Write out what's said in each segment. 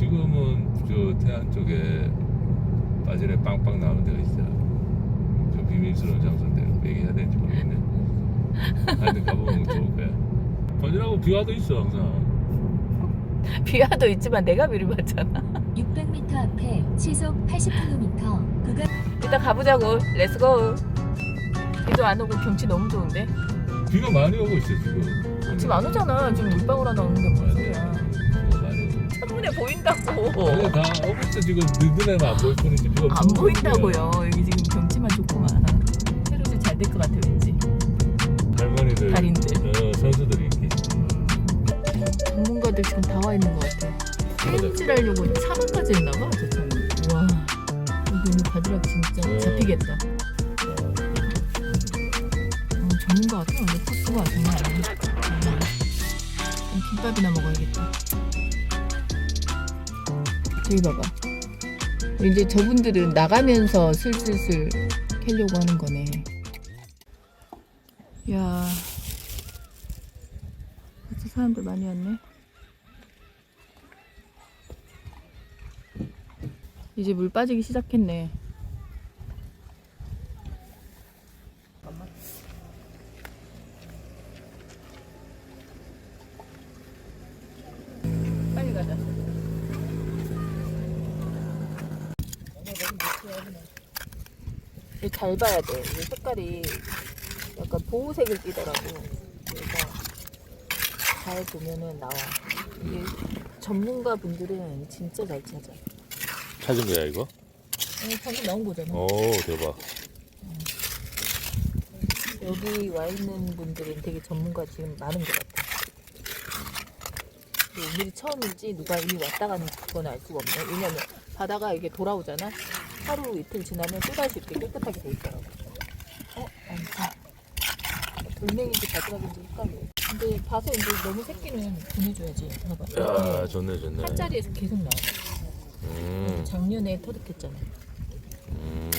지금은 저 태안 쪽에 바질에 빵빵 나오는 데가 있어. 저 비밀스러운 장소인데 얘기해야 되는지 모르겠네. 하여튼 가보면 좋을 거야. 바질하고 비와도 있어 항상. 비와도 있지만 내가 비를 받잖아. 600m 앞에 시속 80km 구간 일단 가보자고. 렛츠고. 비도 안 오고 경치 너무 좋은데? 비가 많이 오고 있어 지금. 지금 안 오잖아. 지금 물방울 하나 오는 게 소리야. 보인다고. 아니, 다 오고 있어 지금 눈에만 안 보일 뿐이지 비가 안 엄청 보인다고요. 여기 지금 경치만 좋구만. 해로도 잘될 것 같아 왠지. 할머니들, 달인들. 어, 선수들이 있기. 전문가들 지금 다 와 있는 것 같아. 찜질하려고 차만까지 했나 봐, 저 차는. 와, 오늘 바지락 진짜 음. 잡히겠다. 어, 전문가 같아, 오늘 코스가 장난 아니야. 음. 김밥이나 먹어야겠다. 여기 봐봐. 이제 저분들은 나가면서 슬슬슬 캐려고 하는 거네. 야, 진짜 사람들 많이 왔네. 이제 물 빠지기 시작했네. 빨리 가자. 이거 잘 봐야 돼. 이게 색깔이 약간 보호색을 띠더라고. 그래서 잘 보면은 나와. 이게 전문가 분들은 진짜 잘 찾아. 찾은 거야 이거? 어, 방금 나온 거잖아. 오 대박. 여기 와 있는 분들은 되게 전문가 지금 많은 것 같아. 오늘이 처음인지 누가 이미 왔다 가는지 그건 알 수가 없네. 왜냐면 바다가 이게 돌아오잖아. 하루 이틀 지나면 또다시 이렇게 깨끗하게 돼 있더라고. 어? 아니다. 돌멩이인지 바지락인지 헷갈려. 근데 봐서 이제 너무 새끼는 보내줘야지. 봐봐. 야 이렇게 좋네 좋네. 한 자리에서 계속 나와. 음, 작년에 터득했잖아. 음.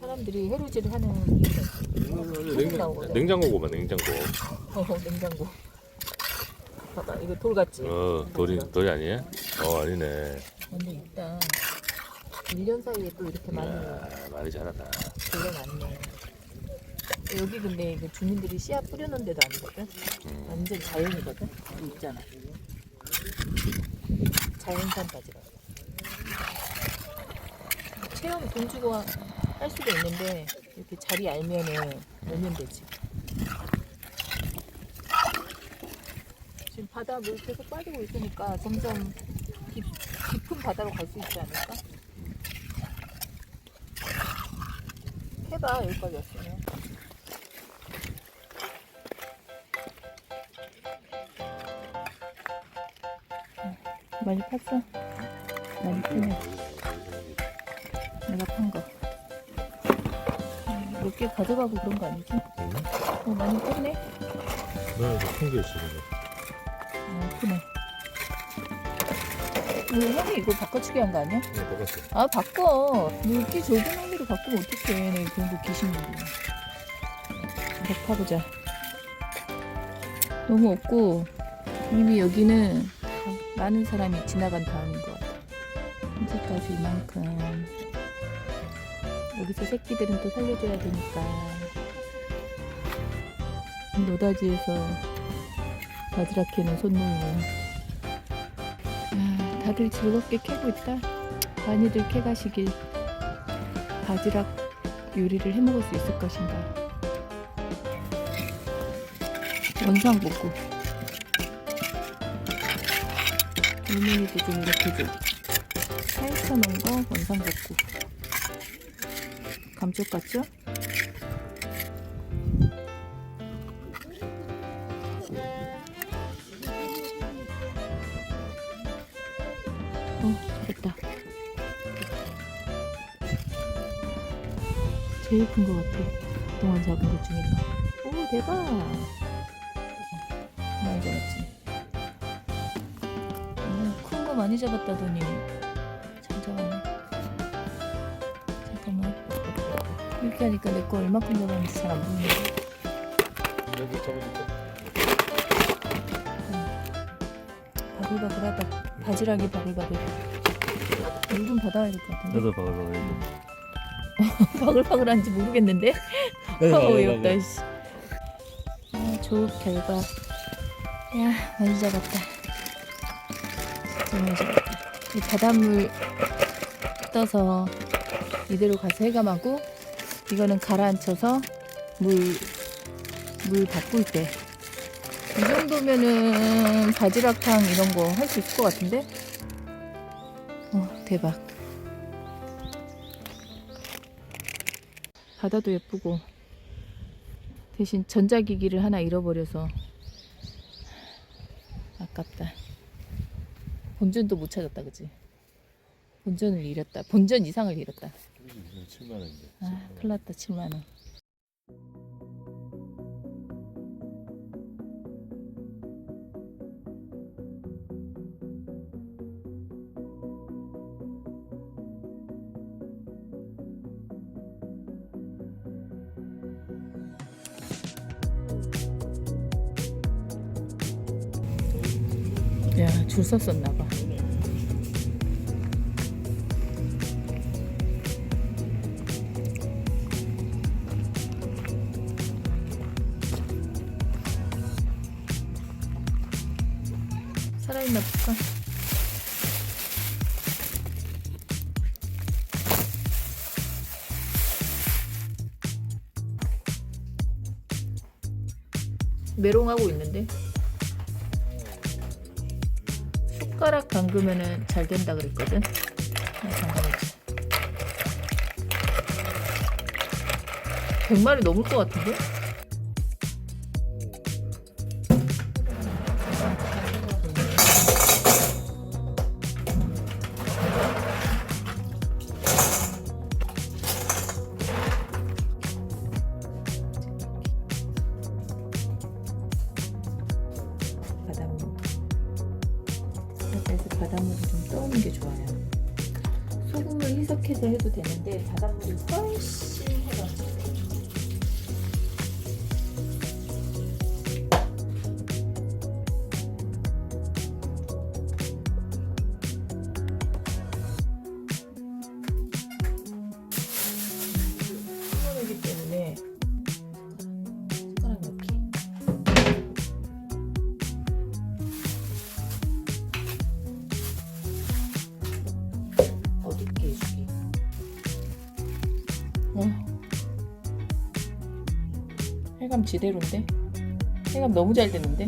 사람들이 해루질을 하는 이유가 있어. 계속 나오거든. 냉장고구만 냉장고. 어, 냉장고. 봐봐, 이거 돌 같지? 어 돌이 돌이 아니야? 어 아니네. 완전 있다. 1년 사이에 또 이렇게 많이 야 많이 자랐다. 돌려놨네. 여기 근데 이거 주민들이 씨앗 뿌려놓은 데도 아니거든? 음. 완전 자연이거든? 여기 있잖아. 자연산 바지락. 체험 돈 주고 하- 할 수도 있는데 이렇게 자리 알면은 오면 되지. 지금 바다 물 계속 빠지고 있으니까 점점 깊, 깊은 바다로 갈 수 있지 않을까? 해봐 여기까지 왔으면. 많이 팠어? 많이 크네. 내가 판 거. 몇 개 가져가고 그런 거 아니지? 응? 어, 많이 컸네? 나 큰게 있어. 어, 크네. 왜 형이 이거 바꿔치기 한거 아니야? 네 똑같아. 아, 바꿔. 이렇게 좁은 형리로 바꾸면 어떡해. 내 그런 거 귀신인데. 더 파보자. 너무 없고, 이미 여기는 많은 사람이 지나간 다음인 것 같아. 현재까지 이만큼. 여기서 새끼들은 또 살려줘야 되니까. 노다지에서 바지락 캐는 손님이. 아, 다들 즐겁게 캐고 있다. 많이들 캐가시길. 바지락 요리를 해 먹을 수 있을 것인가. 원상복구. 물메니도 좀 이렇게 좀 살쳐놓은 거 원상복구. 감쪽 같죠? 어, 잘했다. 제일 큰 것 같아. 그동안 잡은 것 중에서. 오, 대박! 많이 잡았지. 큰 거 많이 잡았다더니 잘 잡았네. 잠깐만. 이렇게 하니까 내 거 얼마큼 잡았는지 잘 안 보이네. 여기 잡아줄게. 바글바글 하다. 바지락이 바글바글. 물 좀 받아야 될 것 같은데. 나도 바글바글 바글바글한지 모르겠는데. 아우 어이없다. 씨. 아, 좋은 결과. 야 많이 잡았다. 진짜 많이 잡았다. 이 바닷물 떠서 이대로 가서 해감하고 이거는 가라앉혀서 물 물 바꿀 때. 이 정도면은 바지락탕 이런 거 할 수 있을 것 같은데? 어, 대박. 바다도 예쁘고 대신 전자기기를 하나 잃어버려서 아깝다. 본전도 못 찾았다, 그지? 본전을 잃었다. 본전 이상을 잃었다. 7만 원인데 아, 큰일 났다, 7만 원. 야, 줄 섰었나 봐. 살아있나 볼까? 메롱하고 있는데 숟가락 담그면은 잘 된다 그랬거든. 아, 잠깐만지. 100마리 넘을 것 같은데? 바다에서 바닷물을 좀 떠오는 게 좋아요. 소금을 희석해서 해도 되는데 바닷물이 훨씬 어. 해감 지대로인데? 해감 너무 잘 됐는데?